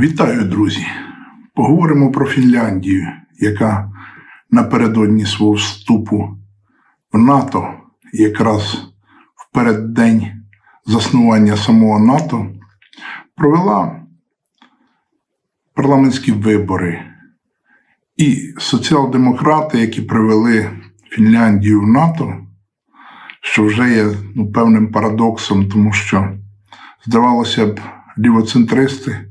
Вітаю, друзі! Поговоримо про Фінляндію, яка напередодні свого вступу в НАТО, якраз в переддень заснування самого НАТО, провела парламентські вибори. І соціал-демократи, які привели Фінляндію в НАТО, що вже є ну, певним парадоксом, тому що, здавалося б, лівоцентристи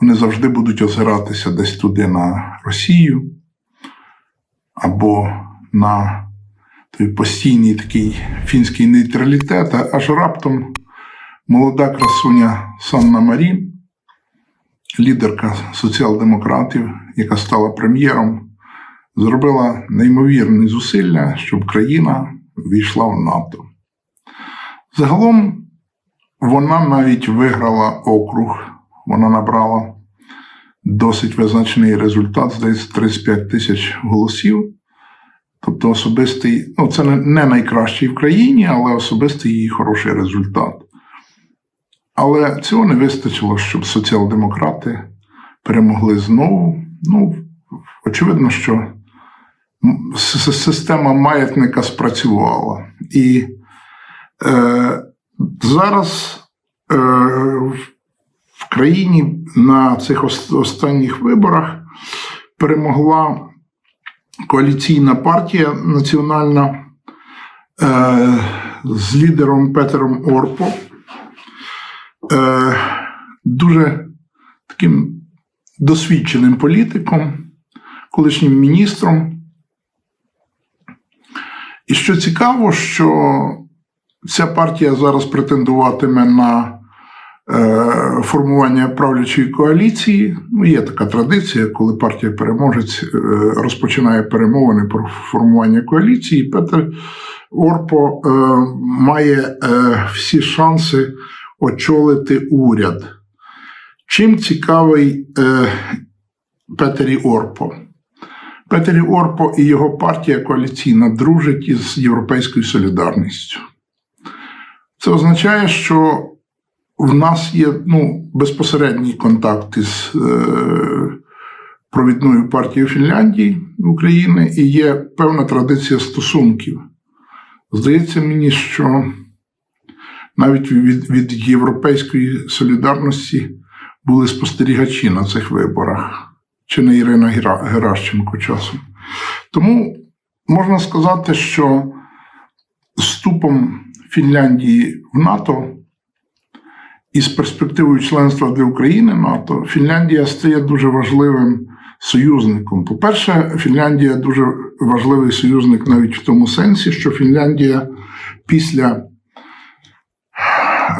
вони завжди будуть озиратися десь туди на Росію або на той постійний такий фінський нейтралітет, аж раптом молода красуня Санна Марін, лідерка соціал-демократів, яка стала прем'єром, зробила неймовірні зусилля, щоб країна війшла в НАТО. Загалом вона навіть виграла округ, вона набрала досить визначний результат, здається, 35 тисяч голосів. Тобто особистий, ну це не- найкращий в країні, але особистий її хороший результат. Але цього не вистачило, щоб соціал-демократи перемогли знову. Ну, очевидно, що система маятника спрацювала. І е, зараз е, країні на цих останніх виборах перемогла коаліційна партія національна е, з лідером Петером Орпо, е, дуже таким досвідченим політиком, колишнім міністром. І що цікаво, що ця партія зараз претендуватиме на формування правлячої коаліції. Ну, є така традиція, коли партія переможець е, розпочинає перемовини про формування коаліції. Петр Орпо е, має е, всі шанси очолити уряд. Чим цікавий е, Петері Орпо? Петері Орпо і його партія коаліційна дружать із Європейською солідарністю. Це означає, що в нас є ну, безпосередній контакт із е, провідною партією Фінляндії України і є певна традиція стосунків. Здається мені, що навіть від, від Європейської солідарності були спостерігачі на цих виборах, чи не Ірина Геращенко часом. Тому можна сказати, що вступом Фінляндії в НАТО і з перспективою членства для України НАТО Фінляндія стає дуже важливим союзником. По-перше, Фінляндія дуже важливий союзник навіть в тому сенсі, що Фінляндія після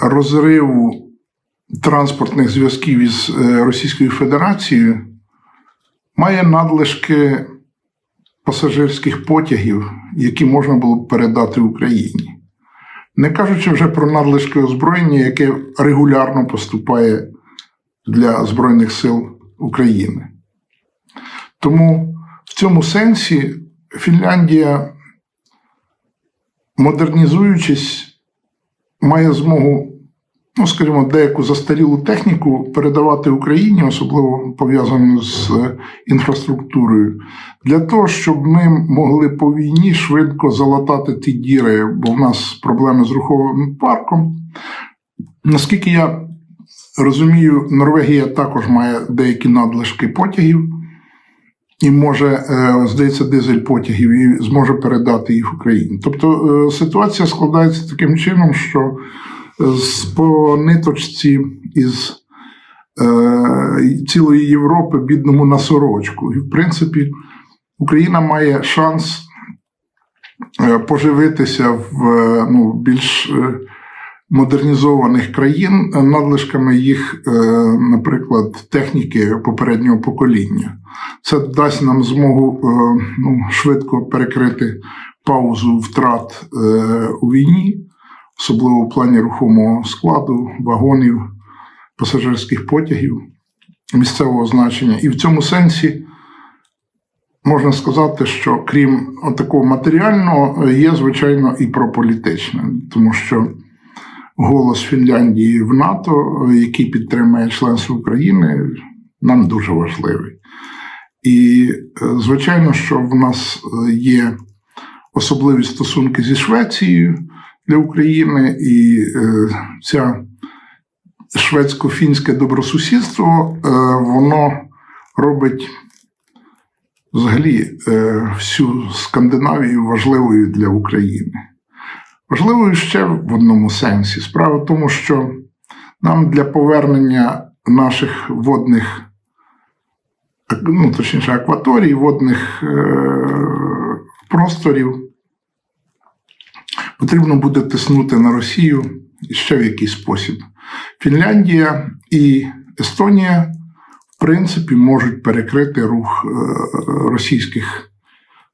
розриву транспортних зв'язків із е, Російською Федерацією має надлишки пасажирських потягів, які можна було б передати Україні. Не кажучи вже про надлишки озброєння, яке регулярно поступає для Збройних сил України. Тому в цьому сенсі Фінляндія, модернізуючись, має змогу, ну, скажімо, деяку застарілу техніку передавати Україні, особливо пов'язану з е, інфраструктурою, для того, щоб ми могли по війні швидко залатати ті діри, бо в нас проблеми з руховим парком. Наскільки я розумію, Норвегія також має деякі надлишки потягів. І може, е, здається, дизель потягів і зможе передати їх Україні. Тобто е, ситуація складається таким чином, що по ниточці із е, цілої Європи бідному на сорочку. І, в принципі, Україна має шанс е, поживитися в е, ну, більш модернізованих країн надлишками їх, наприклад, техніки попереднього покоління. Це дасть нам змогу ну, швидко перекрити паузу втрат у війні, особливо в плані рухомого складу, вагонів, пасажирських потягів місцевого значення. І в цьому сенсі можна сказати, що крім такого матеріального, є, звичайно, і про політичне, тому що голос Фінляндії в НАТО, який підтримує членство України, нам дуже важливий. І, е, звичайно, що в нас е, є особливі стосунки зі Швецією для України, і е, ця шведсько-фінське добросусідство, е, воно робить взагалі е, всю Скандинавію важливою для України. Важливою ще в одному сенсі. Справа в тому, що нам для повернення наших водних, ну, точніше, акваторій, водних е, просторів потрібно буде тиснути на Росію ще в якийсь спосіб. Фінляндія і Естонія, в принципі, можуть перекрити рух е, російських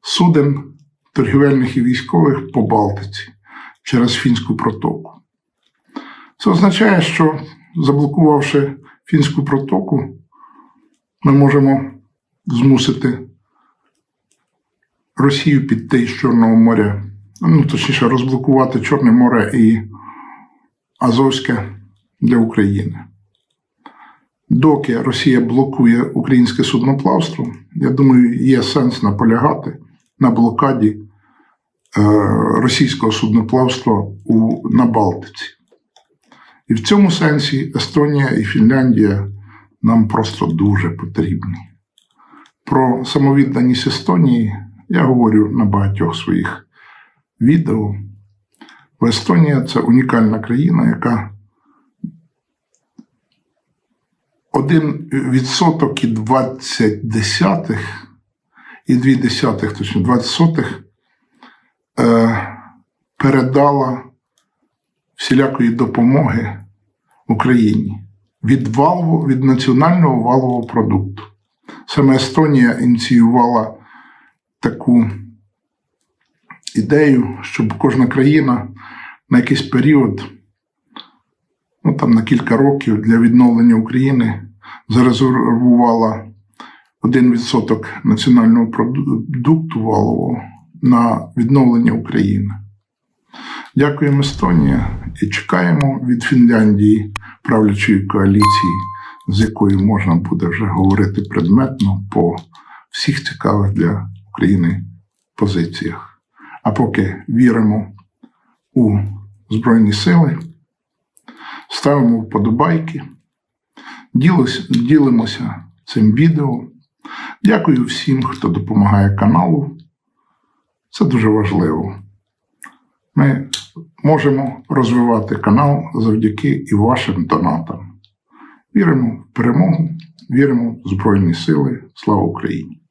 суден, торгівельних і військових по Балтиці через фінську протоку. Це означає, що заблокувавши фінську протоку, ми можемо змусити Росію піти з Чорного моря, ну точніше, розблокувати Чорне море і Азовське для України. Доки Росія блокує українське судноплавство, я думаю, є сенс наполягати на блокаді е, російського судноплавства у, на Балтиці. І в цьому сенсі Естонія і Фінляндія нам просто дуже потрібні. Про самовідданість Естонії я говорю на багатьох своїх відео. Бо Естонія це унікальна країна, яка 1% і 20 десятих, і 2 десятих, точно 20 сотих, е, передала всілякої допомоги Україні від валову, від національного валового продукту. Саме Естонія ініціювала таку ідею, щоб кожна країна на якийсь період, ну там на кілька років для відновлення України зарезервувала 1% національного продукту валового на відновлення України. Дякуємо Естонія і чекаємо від Фінляндії правлячої коаліції, з якою можна буде вже говорити предметно по всіх цікавих для України позиціях. А поки віримо у Збройні Сили, ставимо вподобайки, ділимося цим відео. Дякую всім, хто допомагає каналу. Це дуже важливо. Ми можемо розвивати канал завдяки і вашим донатам. Віримо в перемогу, віримо в Збройні Сили. Слава Україні!